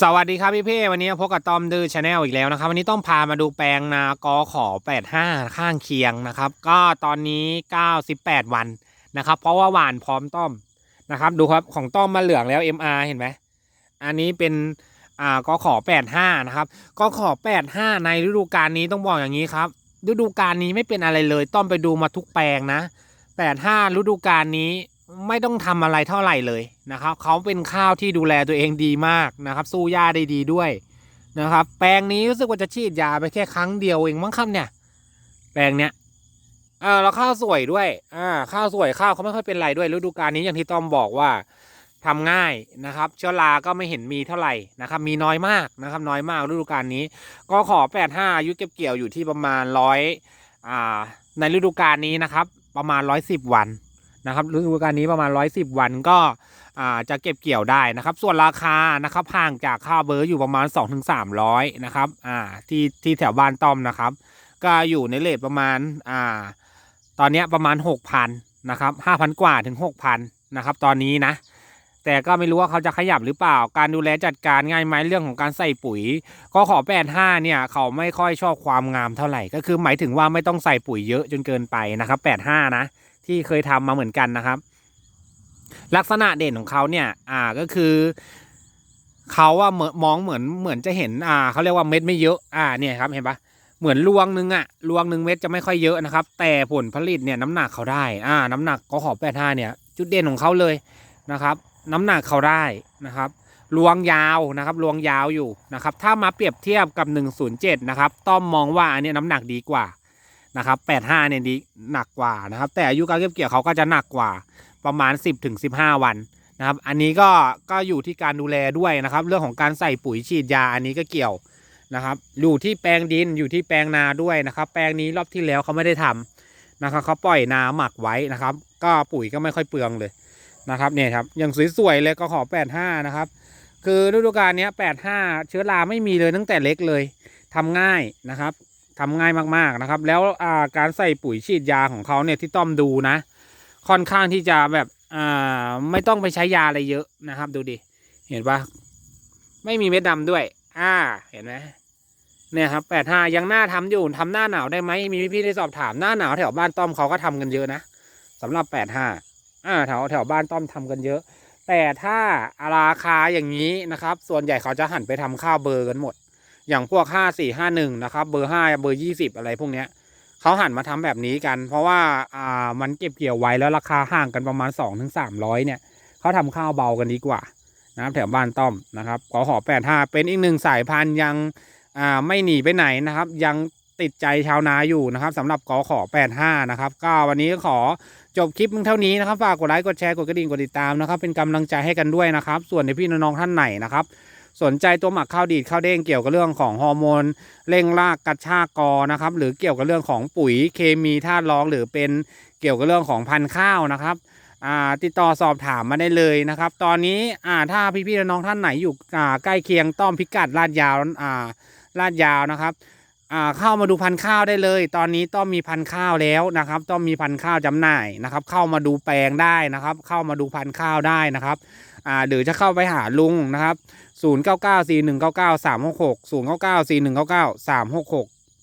สวัสดีครับพี่เพ่วันนี้พบกับตอมดื้อชาแนลอีกแล้วนะครับ วันนี้ต้องพามาดูแปลงนากอขอ 85 ข้างเคียงนะครับ ก็ตอนนี้ 98 วันนะครับ เพราะว่าหวานพร้อมต้อมนะครับ ดูครับของต้อมมาเหลืองแล้ว MR เห็นไหมอันนี้เป็นอ่ากอขอ 85 นะครับกอขอ 85 ในฤดูกาลนี้ต้องบอกอย่างนี้ครับ ฤดูกาลนี้ไม่เป็นอะไรเลย ต้อมไปดูมาทุกแปลงนะ 85 ฤดูกาลนี้ ไม่ต้องทำอะไรเท่าไหร่เลยนะครับเขาเป็นข้าวที่ดูแลตัวเองดีมากนะครับ สู้หญ้าได้ดีด้วยนะครับ แปลงนี้รู้สึกว่าจะฉีดยาไปแค่ครั้งเดียวเองมั้งครับเนี่ย แปลงเนี้ยอ่าแล้วข้าวสวยด้วยอ่าข้าวสวยข้าวเขาไม่ค่อยเป็นไรด้วยฤดูกาลนี้อย่างที่ต้อมบอกว่าทำง่ายนะครับ เชื้อราก็ไม่เห็นมีเท่าไหร่นะครับ มีน้อยมากนะครับ น้อยมากฤดูกาลนี้ ก็ขอ 85อายุเก็บเกี่ยวอยู่ที่ประมาณร้อยอ่าในฤดูกาลนี้นะครับ ประมาณ 110 วัน นะครับฤดูกาลนี้ประมาณ 110 วันก็อ่าจะเก็บเกี่ยวได้นะครับ ส่วนราคานะครับห่างจากข้าวเบอร์อยู่ประมาณ 2-300นะครับอ่าที่ที่แถวบ้านต้อมนะครับ ก็อยู่ในเลทประมาณอ่าตอนนี้ประมาณ 6,000นะครับ5,000 กว่าถึง 6,000นะครับตอนนี้นะแต่ก็ไม่รู้ว่าเขาจะขยับหรือเปล่า การดูแลจัดการง่ายไหมเรื่องของการใส่ปุ๋ย ก็ขอ85เนี่ยเขาไม่ค่อยชอบความงามเท่าไหร่ ก็คือหมายถึงว่าไม่ต้องใส่ปุ๋ยเยอะจนเกินไปนะครับ85นะ ที่เคยทำมาเหมือนกันนะครับ ลักษณะเด่นของเขาเนี่ย อ่าก็คือเขาว่ามอนมองเหมือนเหมือนจะเห็น อ่าเขาเรียกว่าเม็ดไม่เยอะ อ่าเนี่ยครับเห็นปะเหมือนรวงหนึงอะรวงหนึ่งเม็ดจะไม่ค่อยเยอะนะครับ แต่ผลผลิตเนี่ยน้ำหนักเขาได้ อ่า น้ำหนักก็ขอแปดห้าเนี่ย จุดเด่นของเขาเลยนะครับ น้ำหนักเขาได้นะครับรวงยาวนะครับรวงยาวอยู่นะครับ ถ้ามาเปรียบเทียบกับ 107 นะครับ ต้อมมองว่าอันนี้น้ำหนักดีกว่า นะครับ85เนี่ยดีหนักกว่านะครับ แต่อายุการเก็บเกี่ยวเขาก็จะหนักกว่าประมาณ 10ถึงวันนะครับ อันนี้ก็ก็อยู่ที่การดูแลด้วยนะครับ เรื่องของการใส่ปุ๋ยฉีดยาอันนี้ก็เกี่ยวนะครับ อยู่ที่แปลงดินอยู่ที่แปลงนาด้วยนะครับ แปลงนี้รอบที่แล้วเขาไม่ได้ทำนะครับเขาปล่อยนาหมักไว้นะครับ ก็ปุ๋ยก็ไม่ค่อยเปลืองเลยนะครับเนี่ยครับอย่างสวยๆเลยก็ขอ 85 นะครับ คือฤดูกาลนี้85 เชื้อราไม่มีเลยตั้งแต่เล็กเลยทำง่ายนะครับ ทำง่ายมากๆนะครับ แล้วาการใส่ปุ๋ยฉีดยาของเขาเนี่ยที่ต้อมดูนะ ค่อนข้างที่จะแบบไม่ต้องไปใช้ยาอะไรเยอะนะครับ ดูดิเห็นปะไม่มีเม็ดดำด้วย อ่า เห็นไหมเนี่ยครับแปดห้ายังหน้าทำอยู่ทำหน้าหนาวได้ไหมมีพี่ๆได้สอบถามหน้าหนาวแถวบ้านต้อมเขาก็ทำกันเยอะนะสำหรับแปดห้าอ่าแถวแถวบ้านต้อมทำกันเยอะ แต่ถ้าราคาอย่างนี้นะครับ ส่วนใหญ่เขาจะหันไปทำข้าวเบอร์กันหมด อย่างพวกห้าสี่ห้าหนึ่งนะครับ เบอร์ห้าเบอร์ยี่สิบอะไรพวกเนี้ยเขาหันมาทำแบบนี้กัน เพราะว่าอ่ามันเก็บเกี่ยวไว้แล้วราคาห่างกันประมาณสองถึงสามร้อยเนี่ยเขาทำข้าวเบากันดีกว่านะครับแถวบ้านต้อมนะครับขอหอแปดห้าเป็นอีกหนึ่งสายพันธุ์ยังอ่าไม่หนีไปไหนนะครับ ยังติดใจชาวนาอยู่นะครับสำหรับกอขอแปดห้านะครับ ก็วันนี้ขอจบคลิปเพียงเท่านี้นะครับ ฝากกดไลค์กดแชร์กดกระดิ่งกดติดตามนะครับ เป็นกำลังใจให้กันด้วยนะครับ ส่วนในพี่น้องท่านไหนนะครับ สนใจตัวหมักข้าวดีดข้าวเด้งเกี่ยวกับเรื่องของฮอร์โมนเร่งรากกระชากกอนะครับหรือเกี่ยวกับเรื่องของปุ๋ยเคมีธาตุรองหรือเป็นเกี่ยวกับเรื่องของพันธุ์ข้าวนะครับติดต่อสอบถามมาได้เลยนะครับ ตอนนี้ถ้าพี่ๆน้องท่านไหนอยู่ใกล้เคียงต้อมพิกัดลาดยาวลาดยาวนะครับ อ่าเข้ามาดูพันธุ์ข้าวได้เลย ตอนนี้ต้องมีพันธุ์ข้าวแล้วนะครับ ต้องมีพันธุ์ข้าวจำหน่ายนะครับ เข้ามาดูแปลงได้นะครับ เข้ามาดูพันธุ์ข้าวได้นะครับอ่าหรือจะเข้าไปหาลุงนะครับ 0 9 9 4 1 9 9 3 6 6 0 9 9 4 1 9 9 3 6 6